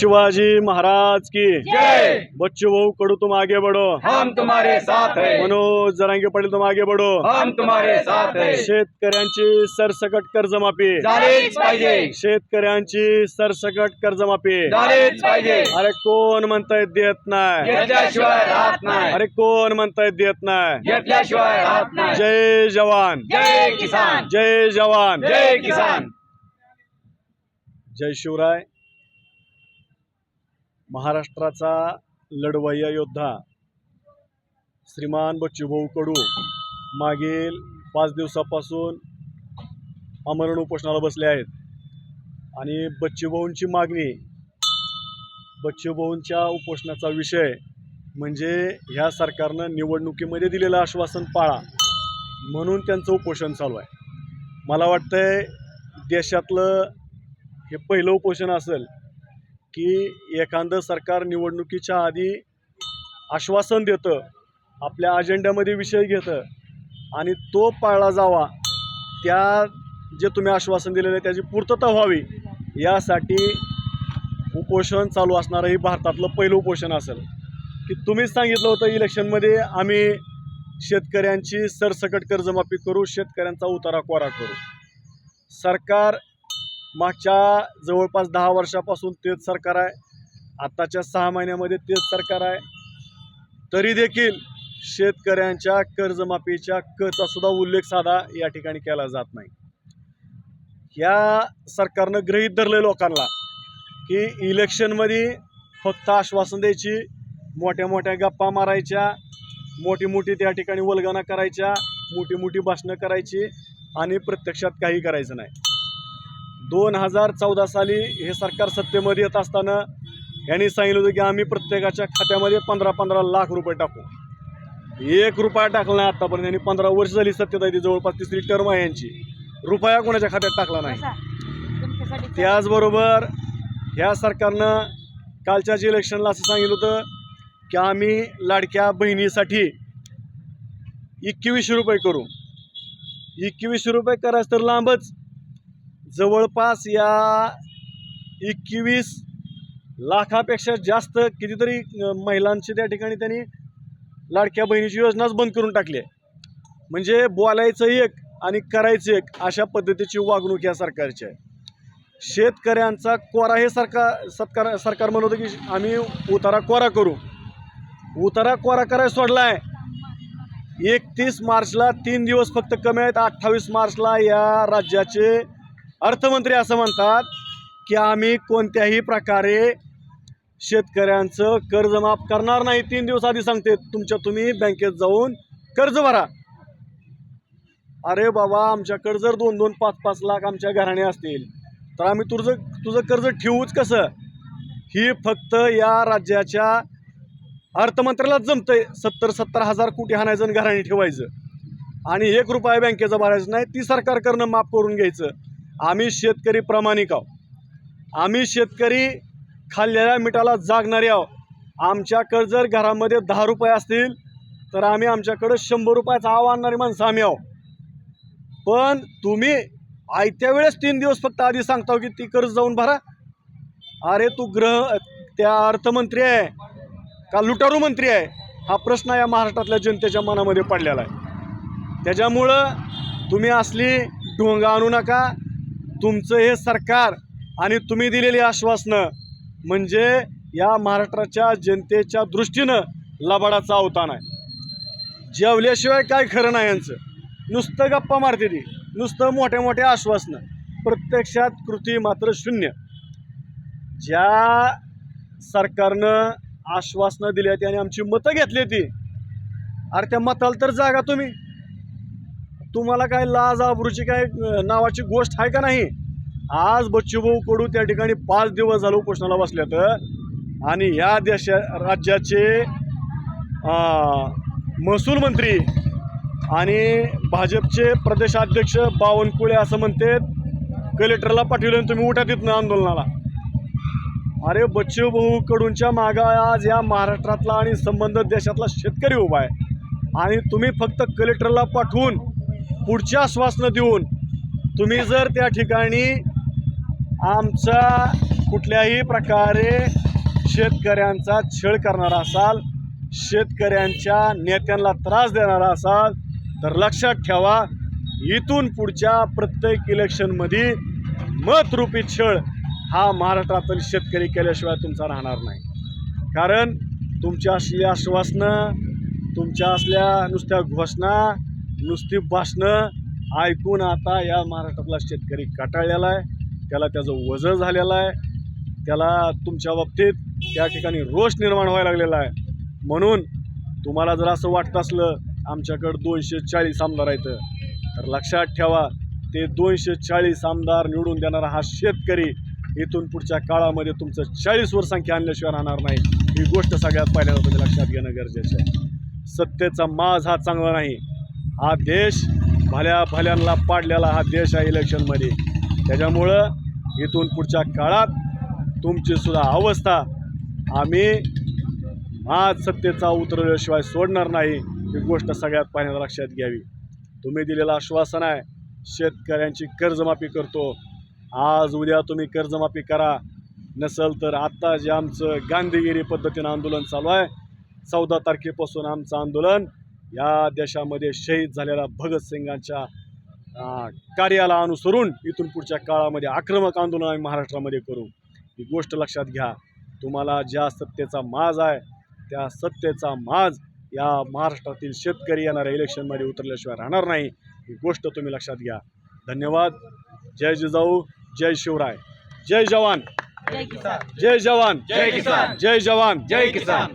शिवाजी महाराज की जय! बच्चू भाऊ कडू तुम आगे बढ़ो। हम तुम्हारे साथ है। मनोज जरांगे पाटील तुम आगे बढ़ो। हम तुम्हारे साथ है। शेतकऱ्यांची सरसकट कर्जमाफी। झालेच पाहिजे। शेतकऱ्यांची सरसकट कर्जमाफी। झालेच पाहिजे। अरे कोण म्हणताय देत नाही? घेतल्याशिवाय राहत नाही। अरे कोण म्हणताय देत नाही? घेतल्याशिवाय राहत नाही। जय जवान। जय किसान। जय जवान। जय किसान। जय शिवराय। महाराष्ट्राचा लढवय्या योद्धा श्रीमान बच्चूभाऊ कडू मागील पाच दिवसापासून आमरण उपोषणाला बसले आहेत. आणि बच्चूभाऊंची मागणी बच्चूभाऊंच्या उपोषणाचा विषय म्हणजे ह्या सरकारनं निवडणुकीमध्ये दिलेलं आश्वासन पाळा म्हणून त्यांचं उपोषण चालू आहे. मला वाटतंय देशातलं हे पहिलं उपोषण असेल की एखादं सरकार निवडणुकीच्या आधी आश्वासन देतं आपल्या अजेंड्यामध्ये विषय घेतं आणि तो पाळला जावा त्या जे तुम्ही आश्वासन दिलेलं आहे त्याची पूर्तता व्हावी यासाठी उपोषण चालू असणारं हे भारतातलं पहिलं उपोषण असेल. की तुम्हीच सांगितलं होतं इलेक्शनमध्ये आम्ही शेतकऱ्यांची सरसकट कर्जमाफी करू शेतकऱ्यांचा उतारा कोरा करू. सरकार मागच्या जवळपास दहा वर्षापासून तेच सरकार आहे. आत्ताच्या सहा महिन्यामध्ये तेच सरकार आहे. तरी देखील शेतकऱ्यांच्या कर्जमाफीच्या कचा सुद्धा उल्लेख साधा या ठिकाणी केला जात नाही. या सरकारनं गृहीत धरले लोकांना की इलेक्शनमध्ये फक्त आश्वासन द्यायची मोठ्या मोठ्या गप्पा मारायच्या मोठी मोठी त्या ठिकाणी वल्गना करायच्या मोठी मोठी भाषणं करायची आणि प्रत्यक्षात काही करायचं नाही. दोन हजार चौदा साली हे सरकार सत्तेमध्ये येत असताना यांनी सांगितलं होतं की आम्ही प्रत्येकाच्या खात्यामध्ये पंधरा पंधरा लाख रुपये टाकू. एक रुपया टाकला नाही आतापर्यंत. यांनी पंधरा वर्ष झाली सत्तेत आहे ती जवळपास तिसरी टर्म आहे यांची. रुपया कोणाच्या खात्यात टाकला नाही. त्याचबरोबर ह्या सरकारनं कालच्याच इलेक्शनला असं सांगितलं होतं की आम्ही लाडक्या बहिणीसाठी एकवीसशे रुपये करू. एकवीसशे रुपये करायचं तर लांबच. जवळपास या एकवीस लाखापेक्षा जास्त कितीतरी महिलांची त्या ठिकाणी त्यांनी लाडक्या बहिणीची योजनाच बंद करून टाकली आहे. म्हणजे बोलायचं एक आणि करायचं एक अशा पद्धतीची वागणूक या सरकारची आहे. शेतकऱ्यांचा कोरा हे सरकार सत्कार सरकार म्हणत होतं की आम्ही उतारा कोरा करू. उतारा कोरा करायला सोडला आहे एकतीस मार्चला तीन दिवस फक्त कमी आहेत अठ्ठावीस मार्चला या राज्याचे अर्थमंत्री असं म्हणतात की आम्ही कोणत्याही प्रकारे शेतकऱ्यांचं कर्ज माफ करणार नाही. तीन दिवस आधी सांगते तुमच्या तुम्ही बँकेत जाऊन कर्ज भरा. अरे बाबा आमच्याकडे जर दोन दोन पाच पाच लाख आमच्या घराणे असतील तर आम्ही तुझं तुझं कर्ज ठेवूच कसं? ही फक्त या राज्याच्या अर्थमंत्र्यालाच जमतंय सत्तर सत्तर हजार कोटी हाणायचं घराणे ठेवायचं. आणि एक रुपया बँकेचं भरायचं नाही ती सरकार करणं माफ करून घ्यायचं. आम्ही शेतकरी प्रामाणिक आहोत. आम्ही शेतकरी खाल्लेल्या मिठाला जागणारे आहोत. आमच्याकडं जर घरामध्ये दहा रुपये असतील तर आम्ही आमच्याकडं शंभर रुपयाचा आव आणणारी माणसं आम्ही आहोत. पण तुम्ही आयत्या वेळेस तीन दिवस फक्त आधी सांगता की ती कर्ज जाऊन भरा. अरे तू ग्रह त्या अर्थमंत्री आहे का लुटारू मंत्री आहे? हा प्रश्न या महाराष्ट्रातल्या जनतेच्या मनामध्ये पडलेला आहे. त्याच्यामुळं तुम्ही असली ढोंगा आणू नका तुमचं हे सरकार आणि तुम्ही दिलेली आश्वासनं म्हणजे या महाराष्ट्राच्या जनतेच्या दृष्टीनं लबाडाचा अवतान आहे. जेवल्याशिवाय काय खरं नाही यांचं. नुसतं गप्पा मारते ती. नुसतं मोठ्या मोठ्या आश्वासनं. प्रत्यक्षात कृती मात्र शून्य. ज्या सरकारनं आश्वासनं दिली आहेत आणि आमची मतं घेतली ती अरे त्या मताला तर जागा तुम्ही. तुम्हाला काय लाज आबरूची काय नावाची गोष्ट आहे का नाही? आज बच्चूभाऊ कडू त्या ठिकाणी पाच दिवस झालं उपोषणाला बसल्यात आणि या देशा राज्याचे महसूल मंत्री आणि भाजपचे प्रदेशाध्यक्ष बावनकुळे असं म्हणतात कलेक्टरला पाठवलं आणि तुम्ही उठा तिथनं आंदोलनाला. अरे बच्चूभाऊ कडूंच्या मागं आज या महाराष्ट्रातला आणि संबंधित देशातला शेतकरी उभा आहे. आणि तुम्ही फक्त कलेक्टरला पाठवून पुढची आश्वासनं देऊन तुम्ही जर त्या ठिकाणी आमचा कुठल्याही प्रकारे शेतकऱ्यांचा छळ करणारा असाल शेतकऱ्यांच्या नेत्यांना त्रास देणारा असाल तर लक्षात ठेवा इथून पुढच्या प्रत्येक इलेक्शनमध्ये मतरूपी छळ हा महाराष्ट्रातील शेतकरी केल्याशिवाय तुमचा राहणार नाही. कारण तुमच्या असली आश्वासनं तुमच्या असल्या नुसत्या घोषणा नुसती भाषणं ऐकून आता या महाराष्ट्रातला शेतकरी कटाळलेला आहे. त्याला त्याचं वजन झालेलं आहे. त्याला तुमच्या बाबतीत त्या ठिकाणी रोष निर्माण व्हायला लागलेला आहे. म्हणून तुम्हाला जर असं वाटत असलं आमच्याकडं दोनशे चाळीस आमदार आहेत. तर लक्षात ठेवा ते दोनशे चाळीस आमदार निवडून देणारा हा शेतकरी इथून पुढच्या काळामध्ये तुमचं चाळीसवर संख्या आणल्याशिवाय राहणार नाही. ही गोष्ट सगळ्यात पहिल्यांदा तुम्ही लक्षात घेणं गरजेचं आहे. सत्तेचा माज हा चांगला नाही. हा देश भल्या भल्यांना पाडलेला हा देश आहे इलेक्शनमध्ये त्याच्यामुळं इथून पुढच्या काळात तुमची सुद्धा अवस्था आम्ही आज सत्तेचा उतरवल्याशिवाय सोडणार नाही ही गोष्ट सगळ्यात पहिल्यांदा लक्षात घ्यावी. तुम्ही दिलेलं आश्वासन आहे शेतकऱ्यांची कर्जमाफी करतो. आज उद्या तुम्ही कर्जमाफी करा. नसल तर आत्ता जे आमचं गांधीगिरी पद्धतीनं आंदोलन चालू आहे चौदा तारखेपासून आमचं आंदोलन या देशामध्ये शहीद झालेल्या भगतसिंगांच्या कार्याला अनुसरून इथून पुढच्या काळामध्ये आक्रमक आंदोलन आम्ही महाराष्ट्रामध्ये करू. ही गोष्ट लक्षात घ्या. तुम्हाला ज्या सत्तेचा माज आहे त्या सत्तेचा माज या महाराष्ट्रातील शेतकरी येणाऱ्या इलेक्शनमध्ये उतरल्याशिवाय राहणार नाही. ही गोष्ट तुम्ही लक्षात घ्या. धन्यवाद. जय जिजाऊ जय शिवराय. जय जवान. जय किसान. जय जवान. जय किसान. जय जवान. जय किसान.